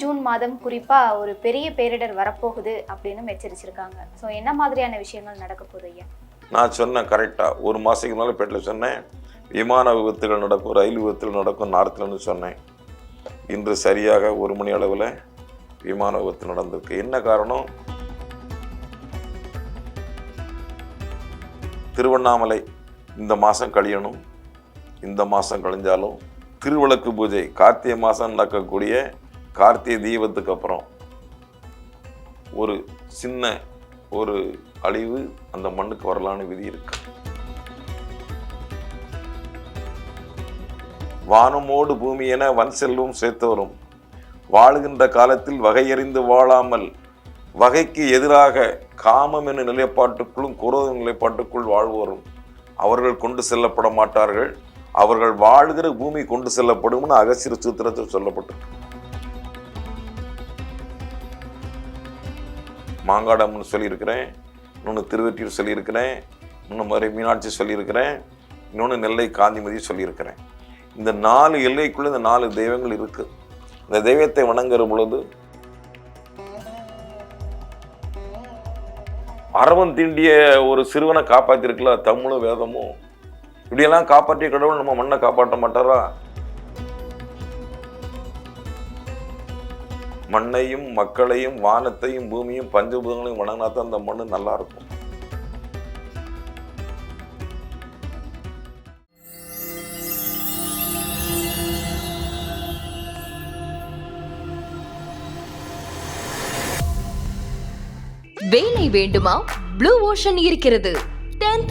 June மாதம் குறிப்பாக ஒரு பெரிய பேரிடர் வரப்போகுது அப்படின்னு எச்சரிச்சிருக்காங்க. ஸோ என்ன மாதிரியான விஷயங்கள் நடக்க போகுது ஐயா? நான் சொன்னேன் கரெக்டாக ஒரு மாதத்துக்கு மேலே பேட்டில் சொன்னேன் விமான விபத்துகள் நடக்கும் ரயில் விபத்துகள் நடக்கும் நார்த்துலன்னு சொன்னேன். இன்று சரியாக ஒரு மணி அளவில் விமான விபத்து நடந்திருக்கு. என்ன காரணம்? திருவண்ணாமலை இந்த மாதம் கழியணும். இந்த மாதம் கழிஞ்சாலும் திருவிளக்கு பூஜை கார்த்திகை மாதம் நடக்கக்கூடிய கார்த்திகை தீபத்துக்கு அப்புறம் ஒரு சின்ன ஒரு அழிவு அந்த மண்ணுக்கு வரலான்னு விதி இருக்கு. வானமோடு பூமி என வன் செல்வம் சேர்த்தவரும் வாழுகின்ற காலத்தில் வகையறிந்து வாழாமல் வகைக்கு எதிராக காமம் என நிலைப்பாட்டுக்குள்ளும் குரோத நிலைப்பாட்டுக்குள் வாழ்வோரும் அவர்கள் கொண்டு செல்லப்பட மாட்டார்கள். அவர்கள் வாழ்கிற பூமி கொண்டு செல்லப்படும்னு அகசிர சூத்திரத்தில் சொல்லப்பட்டிருக்கு. மாங்காடம்னு சொல்லியிருக்கிறேன் இன்னொன்று திருவெற்றியூர் சொல்லியிருக்கிறேன் இன்னொன்று மதுரை மீனாட்சி சொல்லியிருக்கிறேன் இன்னொன்று நெல்லை காந்திமதி சொல்லியிருக்கிறேன். இந்த நாலு எல்லைக்குள்ளே இந்த நாலு தெய்வங்கள் இருக்குது இந்த தெய்வத்தை வணங்குற பொழுது அரவன் தீண்டிய ஒரு சிறுவனை காப்பாற்றிருக்கல தமிழும் வேதமும். இப்படியெல்லாம் காப்பாற்றிய கடவுள் நம்ம மண்ணை காப்பாற்ற மாட்டாரா? மண்ணையும் மக்களையும் வானத்தையும் பூமியும் பஞ்சபூதங்களையும் வணங்கினா தான் அந்த மண்ணு நல்லா இருக்கும் வேலை வேண்டுமா? ப்ளூ ஓஷன் இருக்கிறது. 10th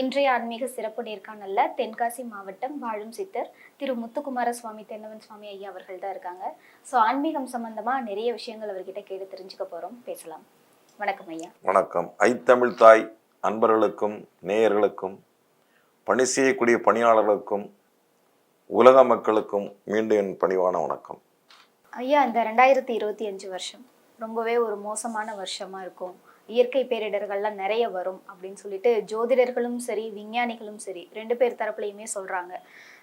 இன்றைய ஆன்மீக சிறப்பு நேர்காணல்ல தென்காசி மாவட்டம் வாழும் சித்தர் திரு முத்துக்குமார சுவாமி தென்னவன் சுவாமி ஐயா அவர்கள் தான் இருக்காங்க. ஸோ ஆன்மீகம் சம்பந்தமா நிறைய விஷயங்கள் அவர்கிட்ட கேட்டு தெரிஞ்சுக்க போறோம். பேசலாம். வணக்கம் ஐயா. வணக்கம். ஐத்தமிழ் தாய் அன்பர்களுக்கும் நேயர்களுக்கும் பணி செய்யக்கூடிய பணியாளர்களுக்கும் உலக மக்களுக்கும் மீண்டும் என் பணிவான வணக்கம். ஐயா இந்த ரெண்டாயிரத்தி இருபத்தி அஞ்சு வருஷம் ரொம்பவே ஒரு மோசமான வருஷமா இருக்கும். இயற்கை பேரிடர்கள்லாம் நிறைய வரும் அப்படின்னு சொல்லிட்டு ஜோதிடர்களும் சரி விஞ்ஞானிகளும் சரி ரெண்டு பேர் தரப்புலையுமே சொல்றாங்க.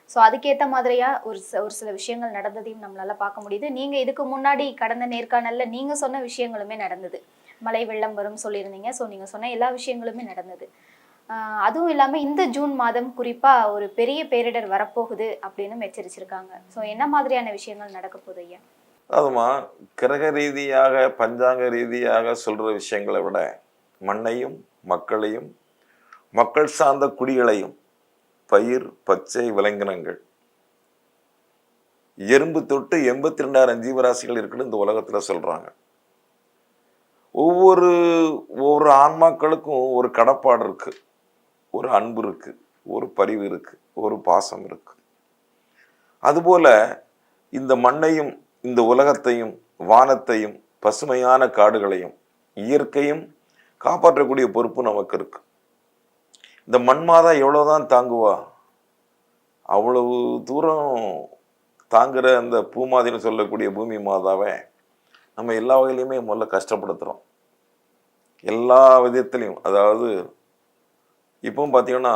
ஸோ அதுக்கேற்ற மாதிரியா ஒரு ஒரு சில விஷயங்கள் நடந்ததையும் நம்மளால பார்க்க முடியுது. நீங்க இதுக்கு முன்னாடி கடந்த நேர்காணல்ல நீங்க சொன்ன விஷயங்களுமே நடந்தது. மழை வெள்ளம் வரும் சொல்லியிருந்தீங்க. ஸோ நீங்க சொன்ன எல்லா விஷயங்களுமே நடந்தது. அதுவும் இல்லாம இந்த ஜூன் மாதம் குறிப்பா ஒரு பெரிய பேரிடர் வரப்போகுது அப்படின்னு எச்சரிச்சிருக்காங்க. ஸோ என்ன மாதிரியான விஷயங்கள் நடக்க போகுது ஐயா? அதுமா கிரக ரீதியாக பஞ்சாங்க ரீதியாக சொல்ற விஷயங்களை விட மண்ணையும் மக்களையும் மக்கள் சார்ந்த குடிகளையும் பயிர் பச்சை விலங்கினங்கள் எறும்பு தொட்டு எண்பத்தி ரெண்டாயிரம் ஜீவராசிகள் இருக்குன்னு இந்த உலகத்துல சொல்றாங்க. ஒவ்வொரு ஒவ்வொரு ஆன்மாக்களுக்கும் ஒரு கடப்பாடு இருக்கு ஒரு அன்பு இருக்கு ஒரு பரிவு இருக்கு ஒரு பாசம் இருக்கு. அதுபோல இந்த மண்ணையும் இந்த உலகத்தையும் வானத்தையும் பசுமையான காடுகளையும் இயற்கையும் காப்பாற்றக்கூடிய பொறுப்பு நமக்கு இருக்கு. இந்த மண்மாதா எவ்வளோதான் தாங்குவா? அவ்வளவு தூரம் தாங்குகிற அந்த பூமாதின்னு சொல்லக்கூடிய பூமி மாதாவை நம்ம எல்லா வகையிலையுமே முதல்ல கஷ்டப்படுத்துகிறோம் எல்லா விதத்துலையும். அதாவது இப்பவும் பார்த்தீங்கன்னா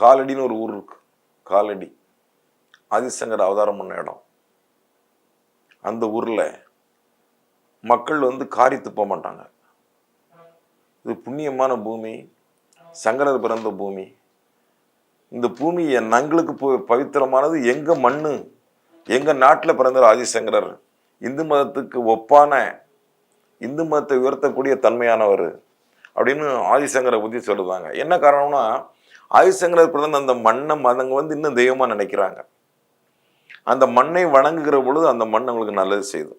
காலடின்னு ஒரு ஊர் இருக்கு. காலடி. ஆதிசங்கர் அவதாரம் பண்ண இடம். அந்த ஊரில் மக்கள் வந்து காரி துப்ப மாட்டாங்க. இது புண்ணியமான பூமி சங்கரர் பிறந்த பூமி. இந்த பூமி என் நங்களுக்கு பு- பவித்திரமானது. எங்கள் மண்ணு எங்கள் நாட்டில் பிறந்தார் ஆதிசங்கரர் இந்து மதத்துக்கு ஒப்பான இந்து மதத்தை உயர்த்தக்கூடிய தன்மையானவர் அப்படின்னு ஆதிசங்கரை பற்றி சொல்லுவாங்க என்ன காரணம்னா ஆதிசங்கரர் பிறந்த அந்த மண்ணை மதங்க வந்து இன்னும் தெய்வமாக நினைக்கிறாங்க. அந்த மண்ணை வணங்குகிற பொழுது அந்த மண் அவங்களுக்கு நல்லது செய்யுது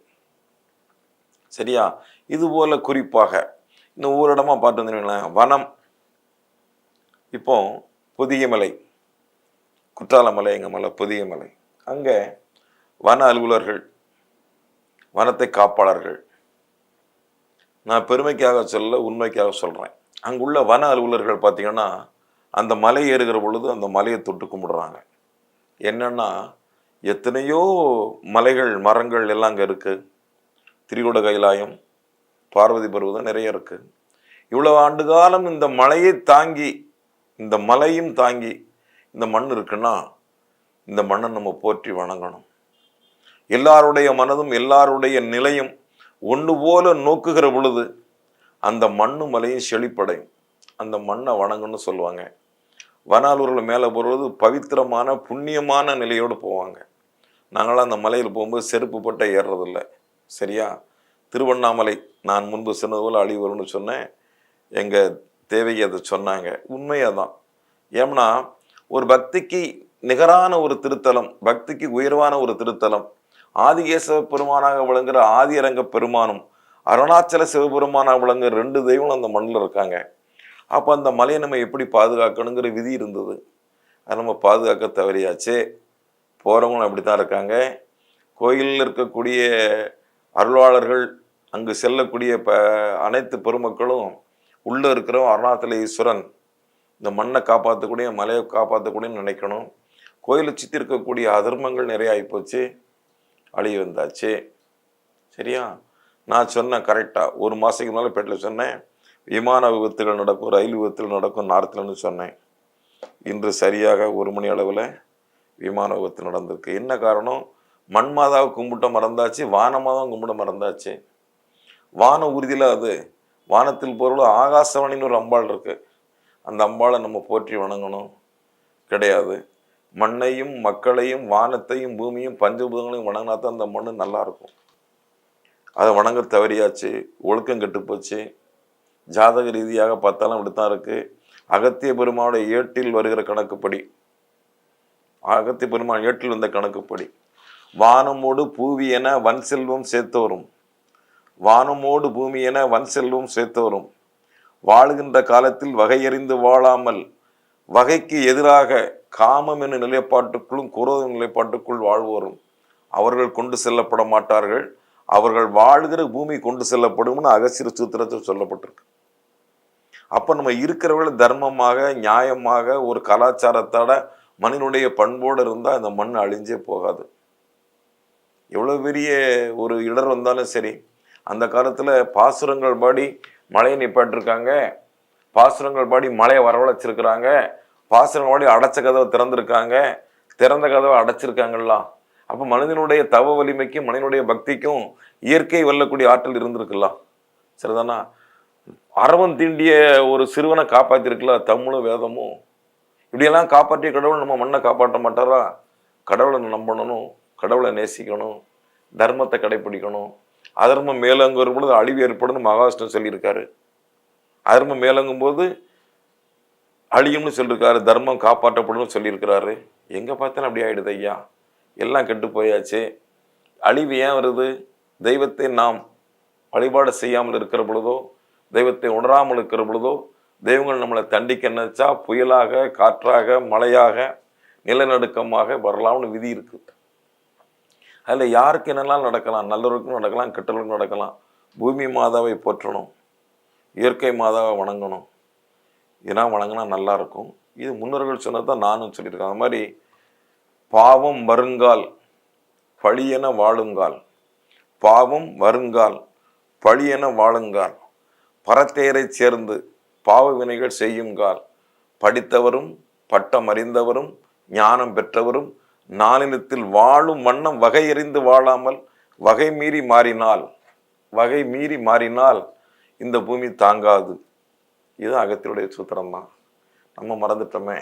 சரியா? இது போல குறிப்பாக இன்னும் ஒவ்வொரு பார்த்து வந்தீங்களேன் வனம். இப்போ புதிய மலை. குற்றால மலை எங்க மலை? புதிய மலை. அங்கே வன அலுவலர்கள் வனத்தை காப்பாளர்கள். நான் பெருமைக்காக சொல்ல உண்மைக்காக சொல்கிறேன் அங்குள்ள வன அலுவலர்கள் பார்த்தீங்கன்னா அந்த மலை ஏறுகிற பொழுது அந்த மலையை தொட்டு கும்பிடுறாங்க. என்னன்னா எத்தனையோ மலைகள் மரங்கள் எல்லாம் அங்கே இருக்குது திரிகுட கைலாயம் பார்வதி பருவதம் நிறைய இருக்குது இவ்வளவு ஆண்டு காலம் இந்த மலையை தாங்கி இந்த மலையும் தாங்கி இந்த மண் இருக்குன்னா இந்த மண்ணை நம்ம போற்றி வணங்கணும். எல்லாருடைய மனதும் எல்லாருடைய நிலையும் ஒன்று போல நோக்குகிற பொழுது அந்த மண்ணு மலையும் செழிப்படையும். அந்த மண்ணை வணங்கன்னு சொல்லுவாங்க. வனாலூரில் மேலே போகிறது பவித்திரமான புண்ணியமான நிலையோடு போவாங்க. நாங்களாம் அந்த மலையில் போகும்போது செருப்பு போட்ட ஏறுறதில்ல. சரியா? திருவண்ணாமலை நான் முன்பு சொன்னது போல் அழிவு வரும்னு சொன்னேன். எங்கள் தேவைக்கு அதை சொன்னாங்க. உண்மையாக தான் ஏம்னா ஒரு பக்திக்கு நிகரான ஒரு திருத்தலம் பக்திக்கு உயர்வான ஒரு திருத்தலம் ஆதிகேசவ பெருமானாக விளங்குற ஆதியரங்க பெருமானும் அருணாச்சல சிவபெருமானாக விளங்குற ரெண்டு தெய்வங்களும் அந்த மண்ணில் இருக்காங்க. அப்போ அந்த மலையை நம்ம எப்படி பாதுகாக்கணுங்கிற விதி இருந்தது. அதை நம்ம பாதுகாக்க தவறியாச்சே. போகிறவங்களும் அப்படி தான் இருக்காங்க. கோயிலில் இருக்கக்கூடிய அருளாளர்கள் அங்கு செல்லக்கூடிய ப அனைத்து பெருமக்களும் உள்ளே இருக்கிற அருணாச்சல ஈஸ்வரன். இந்த மண்ணை காப்பாற்றக்கூடிய மலையை காப்பாற்றக்கூடியன்னு நினைக்கணும். கோயிலை சுற்றி இருக்கக்கூடிய அதர்மங்கள் நிறைய ஆகிப்போச்சு அழிய வந்தாச்சு சரியா? நான் சொன்னேன் கரெக்டாக ஒரு மாதத்துக்கு முன்னால் பேட்டில் சொன்னேன். விமான விபத்துகள் நடக்கும் ரயில் விபத்துகள் நடக்கும் நார்த்துலன்னு சொன்னேன். இன்று சரியாக ஒரு மணி அளவில் விமான விபத்து நடந்திருக்கு. என்ன காரணம்? மண் மாதாவை கும்பிட்ட மறந்தாச்சு வான மாதாவை கும்பிட மறந்தாச்சு. வான உறுதியில் அது வானத்தில் பொருள் ஆகாசவாணின்னு ஒரு அம்பாள் இருக்கு. அந்த அம்பாளை நம்ம போற்றி வணங்கணும். கிடையாது. மண்ணையும் மக்களையும் வானத்தையும் பூமியும் பஞ்சபூதங்களையும் வணங்கினா தான் அந்த மண் நல்லாயிருக்கும் அதை வணங்க தவறியாச்சு ஒழுக்கம் கெட்டுப்போச்சு. ஜாதக ரீதியாக பார்த்தாலும் அப்படித்தான் இருக்குது அகத்திய பெருமானுடைய ஏட்டில் வருகிற கணக்குப்படி. அகத்தி பெருமான் ஏட்டில் வந்த கணக்குப்படி. வானமோடு பூவி என வன் செல்வம் சேர்த்து வரும் வானமோடு பூமி என வன் செல்வம் சேர்த்து வரும் வாழுகின்ற காலத்தில் வகையறிந்து வாழாமல் வகைக்கு எதிராக காமம் என நிலைப்பாட்டுக்குள்ளும் குரோத நிலைப்பாட்டுக்குள் வாழ்வோரும். அவர்கள் கொண்டு செல்லப்பட மாட்டார்கள். அவர்கள் வாழ்கிற பூமி கொண்டு செல்லப்படும்னு அகசிர சூத்திரத்தில் சொல்லப்பட்டிருக்கு. அப்போ நம்ம இருக்கிறவர்கள் தர்மமாக நியாயமாக ஒரு கலாச்சாரத்தோட மண்ணினுடைய பண்போடு இருந்தால் அந்த மண் அழிஞ்சே போகாது. எவ்வளோ பெரிய ஒரு இடர் வந்தாலும் சரி அந்த காலத்தில் பாசுரங்கள் பாடி மழையை நிப்பாட்டிருக்காங்க. பாசுரங்கள் பாடி மழையை வரவழைச்சிருக்கிறாங்க. பாசுரங்கள் பாடி அடைச்ச கதவை திறந்திருக்காங்க. திறந்த கதவை அடைச்சிருக்காங்கல்லாம் அப்போ மனிதனுடைய தவ வலிமைக்கும் மனிதனுடைய பக்திக்கும் இயற்கை வெல்லக்கூடிய ஆற்றல் இருந்திருக்கலாம் சரிதானா? அரவன் தீண்டிய ஒரு சிறுவனை காப்பாற்றிருக்கல தமிழும் வேதமும். இப்படியெல்லாம் காப்பாற்றிய கடவுள் நம்ம மண்ணை காப்பாற்ற மாட்டாரா? கடவுளை நம்பணும் கடவுளை நேசிக்கணும் தர்மத்தை கடைப்பிடிக்கணும். அதர்மம் மேலங்குற பொழுது அழிவு ஏற்படும் மகாவிஷ்ணு சொல்லியிருக்காரு. அதர்மம் மேலங்கும் போது அழியும்னு சொல்லியிருக்காரு தர்மம் காப்பாற்றப்படும்னு சொல்லியிருக்கிறாரு. எங்கே பார்த்தாலும் அப்படி ஆயிடுது ஐயா. எல்லாம் கெட்டு போயாச்சு. அழிவு ஏன் வருது? தெய்வத்தை நாம் வழிபாடு செய்யாமல் இருக்கிற பொழுதோ தெய்வத்தை உணராமல் இருக்கிற பொழுதோ தெய்வங்கள் நம்மளை தண்டிக்க நினைச்சா புயலாக காற்றாக மழையாக நிலநடுக்கமாக வரலாம்னு விதி இருக்குது அதில் யாருக்கு என்னெல்லாம் நடக்கலாம்? நல்லவருக்கும் நடக்கலாம் கெட்டவருக்கும் நடக்கலாம். பூமி மாதாவை போற்றணும். இயற்கை மாதாவை வணங்கணும். இதெல்லாம் வணங்கினா நல்லா இருக்கும். இது முன்னோர்கள் சொன்னது தான் நானும் சொல்லியிருக்கேன். அது மாதிரி பாவம் வருங்கால் பழியென வாழுங்கால். பாவம் வருங்கால் பழியென வாழுங்கால். பரத்தேரை சேர்ந்து பாவ வினைகள் செய்யுங்கால் படித்தவரும் பட்டம் அறிந்தவரும் ஞானம் பெற்றவரும் நாளினத்தில் வாழும் வண்ணம் வகையறிந்து வாழாமல் வகை மீறி மாறினால் வகை மீறி மாறினால் இந்த பூமி தாங்காது. இது அகத்தினுடைய சூத்திரம் தான் நம்ம மறந்துட்டோமே.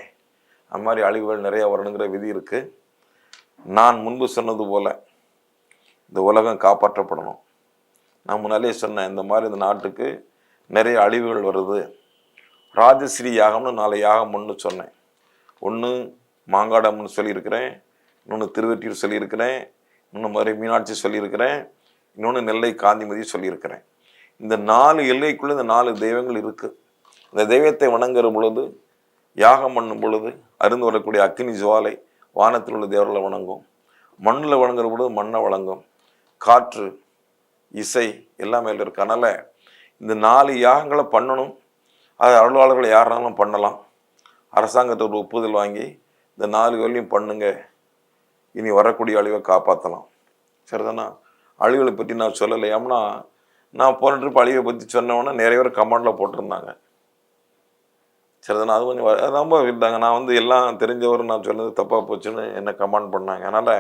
அது மாதிரி அழிவுகள் நிறைய வரணுங்கிற விதி இருக்குது நான் முன்பு சொன்னது போல் இந்த உலகம் காப்பாற்றப்படணும். நான் முன்னாலே சொன்னேன் இந்த மாதிரி இந்த நாட்டுக்கு நிறைய அழிவுகள் வருது. ராஜஸ்ரீ யாகம்னு நாலு யாகம் ஒன்று சொன்னேன். ஒன்று மாங்காடம்னு சொல்லியிருக்கிறேன் இன்னொன்று திருவெட்டியூர் சொல்லியிருக்கிறேன் இன்னொன்று மாதிரி மீனாட்சி சொல்லியிருக்கிறேன் இன்னொன்று நெல்லை காந்திமதி சொல்லியிருக்கிறேன். இந்த நாலு எல்லைக்குள்ளே இந்த நாலு தெய்வங்கள் இருக்குது இந்த தெய்வத்தை வணங்குற பொழுது யாகம் பண்ணும் பொழுது அருந்து வரக்கூடிய அக்னி ஜுவாலை வானத்தில் உள்ள தேவர்களை வணங்கும். மண்ணில் வணங்குற பொழுது மண்ணை வழங்கும். காற்று இசை எல்லாமே இருக்கு. இருக்கனால இந்த நாலு யாகங்களை பண்ணணும். அது அருளாளர்கள் யாருனாலும் பண்ணலாம்? அரசாங்கத்தோட ஒப்புதல் வாங்கி இந்த நாலு வேலையும் பண்ணுங்க. இனி வரக்கூடிய அழிவை காப்பாற்றலாம் சரிதானா? அழிவுகளை பற்றி நான் சொல்லலை. ஏம்னா நான் போன ட்ரிப் அழிவை பற்றி சொன்னவொன்னே நிறைய பேர் கமெண்டில் போட்டிருந்தாங்க. சரிதானா? அது கொஞ்சம் ரொம்ப இருந்தாங்க. நான் வந்து எல்லாம் தெரிஞ்சவரும் நான் சொன்னது தப்பாக போச்சுன்னு என்னை கமெண்ட் பண்ணாங்க. அதனால்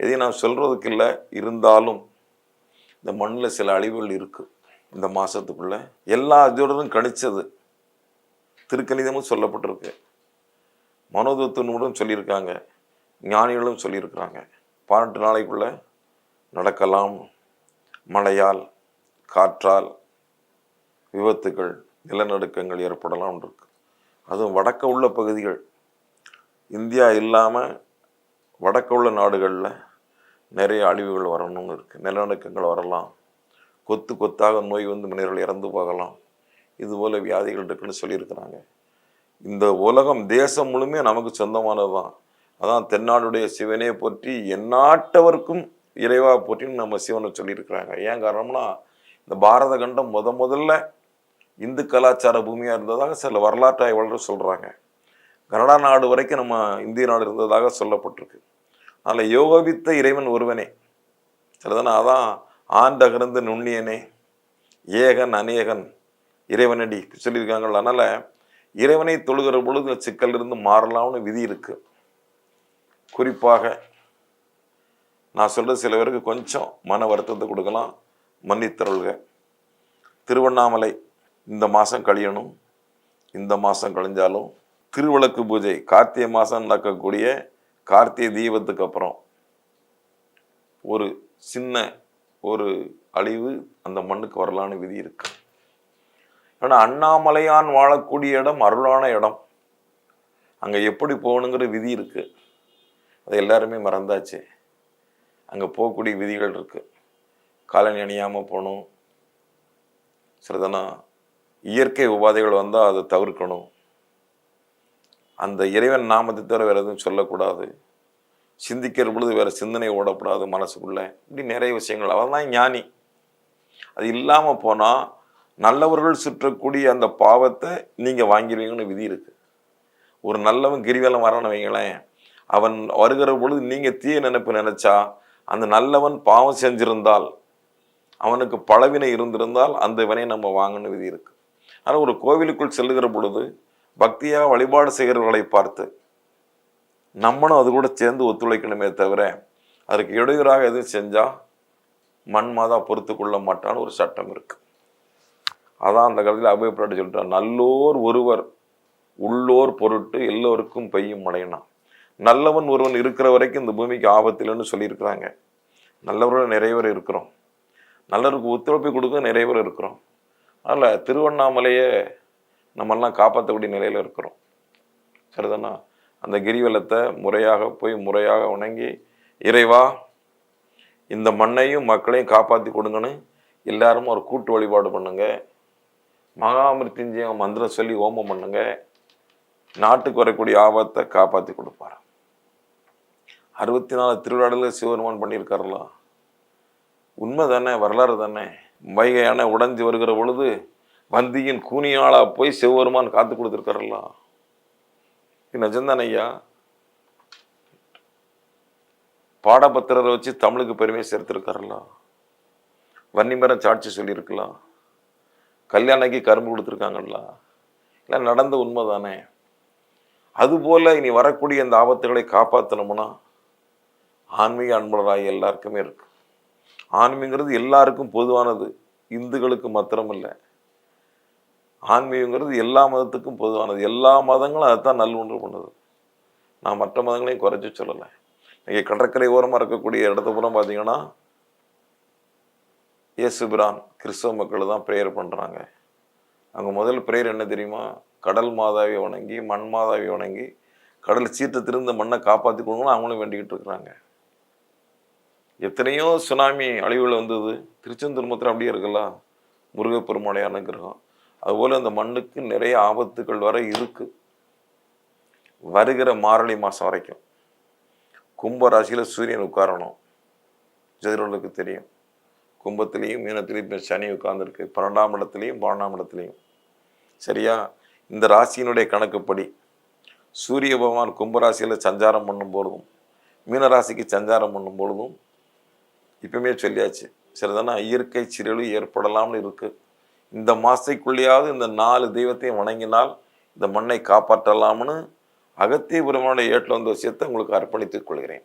எதையும் நான் சொல்கிறதுக்கு இல்லை. இருந்தாலும் இந்த மண்ணில் சில அழிவுகள் இருக்குது இந்த மாதத்துக்குள்ளே எல்லா இதோடதும் கணிச்சது. திருக்கணிதமும் சொல்லப்பட்டிருக்கு. மனோதத்துவனுடன் சொல்லியிருக்காங்க. ஞானிகளும் சொல்லியிருக்கிறாங்க. பன்னெண்டு நாளைக்குள்ள நடக்கலாம். மழையால் காற்றால் விபத்துகள் நிலநடுக்கங்கள் ஏற்படலாம் இருக்கு. அதுவும் வடக்க உள்ள பகுதிகள். இந்தியா இல்லாமல் வடக்க உள்ள நாடுகளில் நிறைய அழிவுகள் வரணும்னு இருக்குது நிலநடுக்கங்கள் வரலாம். கொத்து கொத்தாக நோய் வந்து மனிதர்கள் இறந்து போகலாம். இதுபோல் வியாதிகள் இருக்குன்னு சொல்லியிருக்கிறாங்க. இந்த உலகம் தேசம் முழுமே நமக்கு சொந்தமானது தான் அதான் தென்னாடுடைய சிவனே போற்றி எந்நாட்டவர்க்கும் இறைவா போற்றின்னு நம்ம சிவனை சொல்லியிருக்கிறாங்க. ஏன் காரணம்னா இந்த பாரத கண்டம் முத முதல்ல இந்து கலாச்சார பூமியாக இருந்ததாக சில வரலாற்று ஆய்வாளர்கள் சொல்கிறாங்க கனடா நாடு வரைக்கும் நம்ம இந்திய நாடு இருந்ததாக சொல்லப்பட்டிருக்கு. அதில் யோகவித்த இறைவன் ஒருவனே. சரிதானே அதான் ஆண்டகர்ந்து நுண்ணியனே. ஏகன் அநேகன். இறைவனடி சொல்லியிருக்காங்கல்ல அதனால் இறைவனை தொழுகிற பொழுது இந்த சிக்கல் இருந்து மாறலாம்னு விதி இருக்கு. குறிப்பாக நான் சொல்கிறது சில பேருக்கு கொஞ்சம் மன வருத்தத்தை கொடுக்கலாம். மன்னித்தருள்க. திருவண்ணாமலை இந்த மாதம் கழியணும். இந்த மாதம் கழிஞ்சாலும் திருவிளக்கு பூஜை கார்த்திகை மாதம் நடக்கக்கூடிய கார்த்திகை தீபத்துக்கு அப்புறம் ஒரு சின்ன ஒரு அழிவு அந்த மண்ணுக்கு வரலான்னு விதி இருக்குது ஏன்னா அண்ணாமலையான் வாழக்கூடிய இடம் அருளான இடம். அங்கே எப்படி போகணுங்கிற விதி இருக்குது அது எல்லாருமே மறந்தாச்சு. அங்கே போகக்கூடிய விதிகள் இருக்குது காலனி அணியாமல் போகணும். சரிதானா இயற்கை உபாதைகள் வந்தால் அதை தவிர்க்கணும். அந்த இறைவன் நாமத்தை தவிர வேறு எதுவும் சொல்லக்கூடாது. சிந்திக்கிற பொழுது வேறு சிந்தனை ஓடக்கூடாது மனசுக்குள்ளே. இப்படி நிறைய விஷயங்கள். அவன் தான் ஞானி. அது இல்லாமல் போனால் நல்லவர்கள் சுற்றக்கூடிய அந்த பாவத்தை நீங்கள் வாங்கிடுவீங்கன்னு விதி இருக்கு. ஒரு நல்லவன் கிரிவலம் வரணும் வைங்களேன் அவன் வருகிற பொழுது நீங்கள் தீய நினைப்பு நினைச்சா அந்த நல்லவன் பாவம் செஞ்சிருந்தால் அவனுக்கு பழவினை இருந்திருந்தால் அந்த வினை நம்ம வாங்கணும் விதி இருக்கு. ஆனால் ஒரு கோவிலுக்குள் செல்லுகிற பொழுது பக்தியாக வழிபாடு செய்கிறவர்களை பார்த்து நம்மளும் அது கூட சேர்ந்து ஒத்துழைக்கணுமே தவிர அதற்கு இடையூறாக எதுவும் செஞ்சால் மண்மாதா பொறுத்து கொள்ள மாட்டான்னு ஒரு சட்டம் இருக்குது அதான் அந்த காலத்தில் அபயப்பட்டு சொல்லிட்டார் நல்லோர் ஒருவர் உள்ளோர் பொருட்டு எல்லோருக்கும் பெய்யும் மழைனா. நல்லவன் ஒருவன் இருக்கிற வரைக்கும் இந்த பூமிக்கு ஆபத்தில்லைன்னு சொல்லியிருக்கிறாங்க. நல்லவர்கள் நிறைய பேர் இருக்கிறோம். நல்லவருக்கு ஒத்துழைப்பு கொடுக்க நிறைய பேர் இருக்கிறோம். அதனால் திருவண்ணாமலையை நம்மெல்லாம் காப்பாற்றக்கூடிய நிலையில் இருக்கிறோம். சரிதானா? அந்த கிரிவலத்தை முறையாக போய் முறையாக வணங்கி இறைவா இந்த மண்ணையும் மக்களையும் காப்பாற்றி கொடுங்கன்னு எல்லாரும் ஒரு கூட்டு வழிபாடு பண்ணுங்கள் மகாமிருத்யுஞ்சயம் மந்திரம் சொல்லி ஹோமம் பண்ணுங்க. நாட்டுக்கு வரக்கூடிய ஆபத்தை காப்பாற்றி கொடுப்பார். அறுபத்தி நாலு திருவிழாடலில் சிவபெருமான் பண்ணியிருக்காருல உண்மை தானே வரலாறு தானே. வைகையான உடஞ்சி வருகிற பொழுது வந்தியின் கூனியாளாக போய் சிவபெருமான் காத்து கொடுத்துருக்காருல்ல. இது நிஜம்தானே ஐயா? பாடபத்திரரை வச்சு தமிழுக்கு பெருமை சேர்த்திருக்காருல்ல. வன்னிமரம் சாட்சி சொல்லியிருக்கலாம். கல்யாணிக்கு கரும்பு கொடுத்துருக்காங்கல்ல? இல்லை நடந்த உண்மை தானே அதுபோல் இனி வரக்கூடிய இந்த ஆபத்துகளை காப்பாற்றணும்னா ஆன்மீக அன்பராய் எல்லாருக்குமே இருக்கு. ஆன்மீகங்கிறது எல்லாருக்கும் பொதுவானது. இந்துக்களுக்கு மாத்திரம் இல்லை ஆன்மீகங்கிறது எல்லா மதத்துக்கும் பொதுவானது. எல்லா மதங்களும் அதைத்தான் நல்லொன்று பண்ணுது. நான் மற்ற மதங்களையும் குறைச்சி சொல்லலை. இங்கே கடற்கரை ஓரமாக இருக்கக்கூடிய இடத்த பூரா பார்த்தீங்கன்னா இயேசுபிரான் கிறிஸ்தவ மக்கள் தான் ப்ரேயர் பண்ணுறாங்க அங்கே முதல் ப்ரேயர் என்ன தெரியுமா? கடல் மாதாவை வணங்கி மண் மாதாவை வணங்கி கடல் சீற்றத்திலிருந்து மண்ணை காப்பாற்றி கொடுக்கணும் அவங்களும் வேண்டிக்கிட்டு இருக்கிறாங்க. எத்தனையோ சுனாமி அழிவில் வந்தது. திருச்செந்தூர் மாத்திரம் அப்படியே இருக்குல்ல? முருகப்பெருமானை அனுகிரகம். அதுபோல் அந்த மண்ணுக்கு நிறைய ஆபத்துகள் வர இருக்குது வருகிற மாரளி மாதம் வரைக்கும். கும்ப ராசியில் சூரியன் உட்காரணும். ஜெயரோலுக்கு தெரியும். கும்பத்திலையும் மீனத்திலையும் சனி உட்கார்ந்துருக்கு. பன்னெண்டாம் இடத்துலையும் பன்னெண்டாம் இடத்துலையும். சரியா? இந்த ராசியினுடைய கணக்குப்படி சூரிய பகவான் கும்பராசியில் சஞ்சாரம் பண்ணும் பொழுதும் மீனராசிக்கு சஞ்சாரம் பண்ணும் பொழுதும் இப்பவுமே சொல்லியாச்சு. சரிதானா? இயற்கை சீரழிவு ஏற்படலாம்னு இருக்கு. இந்த மாசைக்குள்ளேயாவது இந்த நாலு தெய்வத்தையும் வணங்கினால் இந்த மண்ணை காப்பாற்றலாம்னு அகத்திய பெருமானுடைய ஏட்டில் வந்த விஷயத்தை உங்களுக்கு அர்ப்பணித்துக் கொள்கிறேன்.